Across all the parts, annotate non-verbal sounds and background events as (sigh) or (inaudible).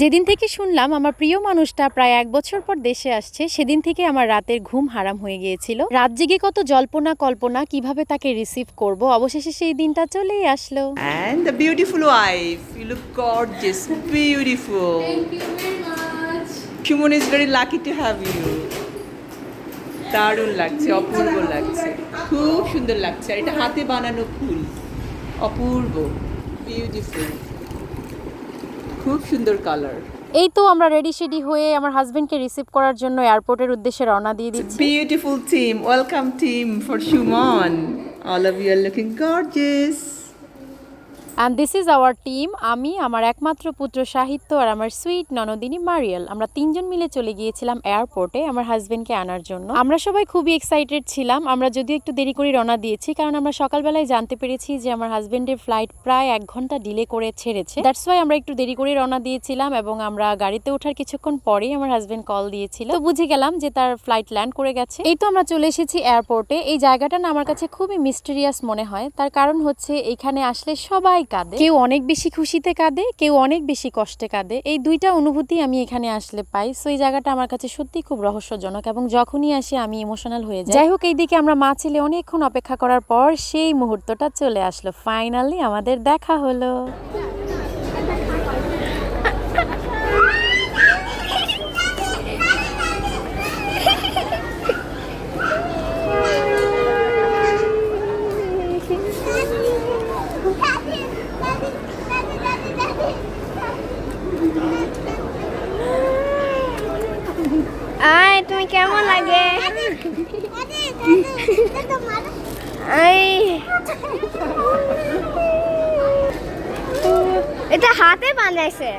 যেদিন থেকে শুনলাম আমার প্রিয় মানুষটা প্রায় এক বছর পর দেশে আসছে সেদিন থেকে আমার রাতের ঘুম হারাম হয়ে গিয়েছিল রাত জেগে কত জল্পনা কল্পনা কীভাবে তাকে রিসিভ করব অবশেষে সেই দিনটা চলেই আসলো And the beautiful wife. You look gorgeous, beautiful. Thank you very much. Shumon is very lucky to have দারুণ লাগছে অপূর্ব লাগছে খুব সুন্দর লাগছে আর এটা হাতে বানানো ফুল অপূর্ব বিউটিফুল খুব সুন্দর কালার এই তো আমরা রেডি শেডি হয়ে আমার হাজবেন্ডকে রিসিভ করার জন্য এয়ারপোর্টের উদ্দেশ্যে রওনা দিয়ে দিচ্ছি। Beautiful team welcome team for Suman all of you are looking gorgeous and this is our team আমি, আমার একমাত্র পুত্র সাহিত্য আর আমার সুইট ননদিনী মারিয়াল। আমরা তিনজন মিলে চলে গিয়েছিলাম এয়ারপোর্টে আমার হাজবেন্ডকে আনার জন্য। আমরা সবাই খুবই এক্সাইটেড ছিলাম, আমরা যদিও একটু দেরি করে রওনা দিয়েছি, কারণ আমরা সকালবেলায় জানতে পেরেছি যে আমার হাজবেন্ডের ফ্লাইট প্রায় এক ঘণ্টা ডিলে করে ছেড়েছে। দ্যাটস ওয়াই আমরা একটু দেরি করে রওনা দিয়েছিলাম এবং আমরা গাড়িতে ওঠার কিছুক্ষণ পরেই আমার হাজবেন্ড কল দিয়েছিল। তো বুঝে গেলাম যে তার ফ্লাইট ল্যান্ড করে গেছে। এই তো আমরা চলে এসেছি এয়ারপোর্টে এই জায়গাটা না আমার কাছে খুবই মিস্টেরিয়াস মনে হয়। তার কারণ হচ্ছে এখানে আসলে সবাই কাঁদে। কেউ অনেক বেশি খুশিতে কাঁদে কেউ অনেক বেশি কষ্টে কাঁদে। এই দুইটা অনুভূতি আমি এখানে আসলে পাই। সো এই জায়গাটা আমার কাছে সত্যি খুব রহস্যজনক এবং যখনই আসি আমি ইমোশনাল হয়ে যাই। যাই হোক এইদিকে আমরা মা ছেলে অনেকক্ষণ অপেক্ষা করার পর সেই মুহূর্তটা চলে আসলো। ফাইনালি আমাদের দেখা হলো। (laughs) (laughs) আয়, তুমি কেমন লাগে? এটা হাতে সাথে।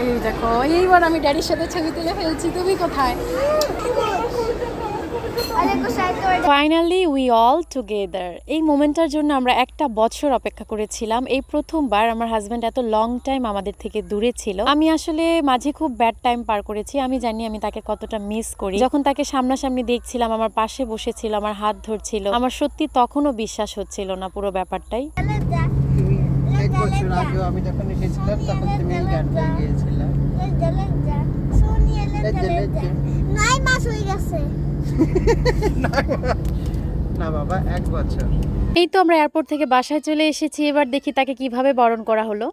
এই দেখো, এইবার আমি ড্যাডির সাথে ছবি তুলে ফেলছি, তুমি কোথায়? ফাইনালি উই অল টুগেদার এই মোমেন্টটার জন্য আমরা একটা বছর অপেক্ষা করেছিলাম। এই প্রথমবার আমার হাজব্যান্ড এত লং টাইম আমাদের থেকে দূরে ছিল। আমি আসলে মাঝে খুব ব্যাড টাইম পার করেছি। আমি জানি আমি তাকে কতটা মিস করি। যখন তাকে সামনাসামনি দেখছিলাম আমার পাশে বসেছিল আমার হাত ধরছিল আমার সত্যি তখনও বিশ্বাস হচ্ছিল না পুরো ব্যাপারটাই। এক বছর আগে আমি যখন এসেছিলাম তখন তুমি এই গানটা গিয়েছিলাম মাস হয়ে গেছে। (laughs) না বাবা এক বছর। এই তো আমরা এয়ারপোর্ট থেকে বাসায় চলে এসেছি এবার দেখি তাকে কীভাবে বরণ করা হলো।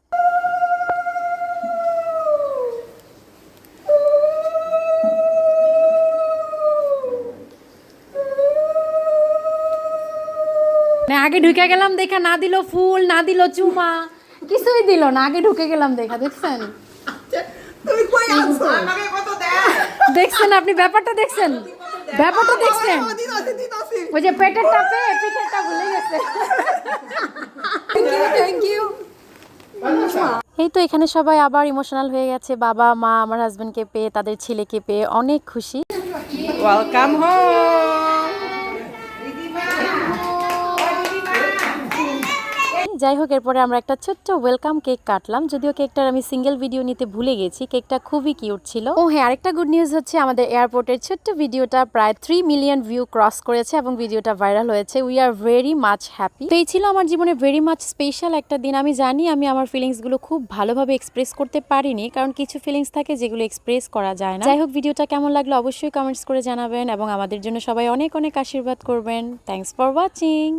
আগে ঢুকে গেলাম দেখা না দিল ফুল না দিল চুমা কিছুই দিল না আগে ঢুকে গেলাম দেখা দেখছেন? তুমি কই আছো? আমাকে কত দেয় দেখছেন আপনি ব্যাপারটা দেখছেন? ব্যাপারটা দেখছেন? ওই যে পেটের টাপে পিঠেরটা ভুলে গেছে। থ্যাংক ইউ এই তো এখানে সবাই আবার ইমোশনাল হয়ে গেছে। বাবা মা আমার হাজবেন্ডকে পেয়ে তাদের ছেলেকে পেয়ে অনেক খুশি। ওয়েলকাম হোম যাই হোক এরপরে আমরা একটা ছোট্ট ওয়েলকাম কেক কাটলাম। যদিও কেকটার আমি সিঙ্গেল ভিডিও নিতে ভুলে গেছি কেকটা খুবই কিউট ছিল। ও হ্যাঁ আরেকটা গুড নিউজ হচ্ছে, আমাদের এয়ারপোর্টের ছোট্ট ভিডিওটা প্রায় থ্রি মিলিয়ন ভিউ ক্রস করেছে এবং ভিডিওটা ভাইরাল হয়েছে। We are very much happy তো এই ছিল আমার জীবনে ভেরি মাচ স্পেশাল একটা দিন। আমি জানি আমি আমার ফিলিংসগুলো খুব ভালোভাবে এক্সপ্রেস করতে পারিনি, কারণ কিছু ফিলিংস থাকে যেগুলো এক্সপ্রেস করা যায় না। যাই হোক ভিডিওটা কেমন লাগল অবশ্যই কমেন্টস করে জানাবেন এবং আমাদের জন্য সবাই অনেক অনেক আশীর্বাদ করবেন। Thanks for watching